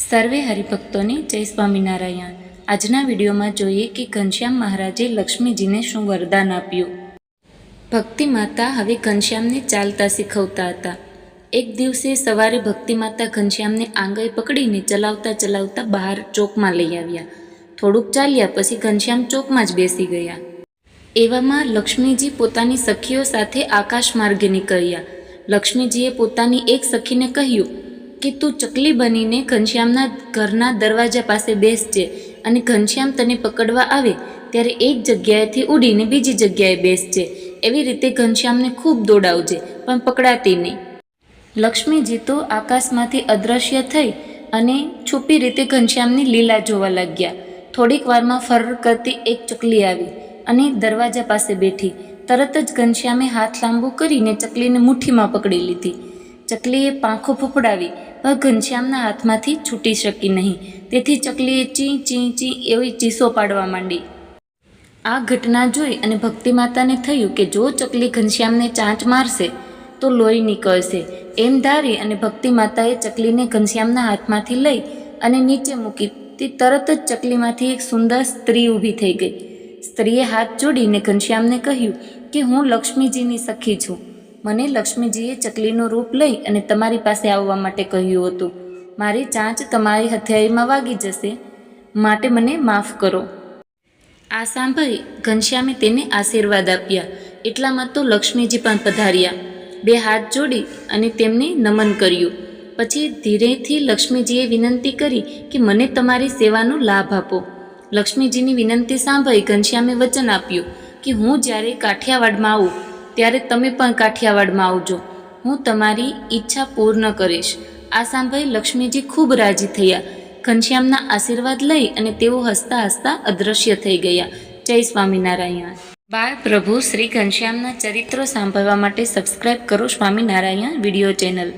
સર્વે હરિભક્તોને જય સ્વામિનારાયણ. આજના વિડીયોમાં જોઈએ કે ઘનશ્યામ મહારાજે લક્ષ્મીજીને શું વરદાન આપ્યું. ભક્તિ માતા હવે ઘનશ્યામને ચાલતા શીખવતા હતા. એક દિવસે સવારે ભક્તિ માતા ઘનશ્યામને આંગળી પકડીને ચલાવતા ચલાવતા બહાર ચોકમાં લઈ આવ્યા. થોડુંક ચાલ્યા પછી ઘનશ્યામ ચોકમાં જ બેસી ગયા. એવામાં લક્ષ્મીજી પોતાની સખીઓ સાથે આકાશ માર્ગે નીકળ્યા. લક્ષ્મીજીએ પોતાની એક સખીને કહ્યું કે તું ચકલી બનીને ઘનશ્યામના ઘરના દરવાજા પાસે બેસજે અને ઘનશ્યામ તને પકડવા આવે ત્યારે એક જગ્યાએથી ઉડીને બીજી જગ્યાએ બેસજે એવી રીતે ઘનશ્યામને ખૂબ દોડાવજે, પણ પકડાતી નહીં. લક્ષ્મીજી તો આકાશમાંથી અદૃશ્ય થઈ અને છુપી રીતે ઘનશ્યામની લીલા જોવા લાગ્યા. થોડીક વારમાં ફર કરતી એક ચકલી આવી અને દરવાજા પાસે બેઠી. તરત જ ઘનશ્યામે હાથ લાંબો કરીને ચકલીને મુઠ્ઠીમાં પકડી લીધી. ચકલીએ પાંખો ફફડાવી ઘનશ્યામના હાથમાંથી છૂટી શકી નહીં. તેથી ચકલીએ ચી ચી ચી એવી ચીસો પાડવા માંડી. આ ઘટના જોઈ અને ભક્તિ માતાને થયું કે જો ચકલી ઘનશ્યામને ચાંચ મારશે, તો લોહી નીકળશે. એમ ધારી અને ભક્તિ માતાએ ચકલીને ઘનશ્યામના હાથમાંથી લઈ અને નીચે મૂકી. તે તરત જ ચકલીમાંથી એક સુંદર સ્ત્રી ઊભી થઈ ગઈ. સ્ત્રીએ હાથ જોડીને ઘનશ્યામને કહ્યું કે હું લક્ષ્મીજીની સખી છું. મને લક્ષ્મીજીએ ચકલીનું રૂપ લઈ અને તમારી પાસે આવવા માટે કહ્યું હતું. મારી ચાંચ તમારી હથિયારીમાં વાગી જશે. માટે મને માફ કરો. આ સાંભળી ઘનશ્યામે તેને આશીર્વાદ આપ્યા. એટલામાં તો લક્ષ્મીજી પણ પધાર્યા. બે હાથ જોડી અને તેમને નમન કર્યું. પછી ધીરેથી લક્ષ્મીજીએ વિનંતી કરી કે મને તમારી સેવાનો લાભ આપો. લક્ષ્મીજીની વિનંતી સાંભળી ઘનશ્યામે વચન આપ્યું કે હું જ્યારે કાઠિયાવાડમાં આવું ત્યારે તમે પણ કાઠિયાવાડમાં આવજો. હું તમારી ઈચ્છા પૂર્ણ કરીશ. આ સાંભળી લક્ષ્મીજી ખૂબ રાજી થયા. ઘનશ્યામના આશીર્વાદ લઈ અને તેઓ હસતા હસતા અદૃશ્ય થઈ ગયા. જય સ્વામિનારાયણ. બાળ પ્રભુ શ્રી ઘનશ્યામના ચરિત્રો સાંભળવા માટે સબસ્ક્રાઈબ કરો સ્વામિનારાયણ વીડિયો ચેનલ.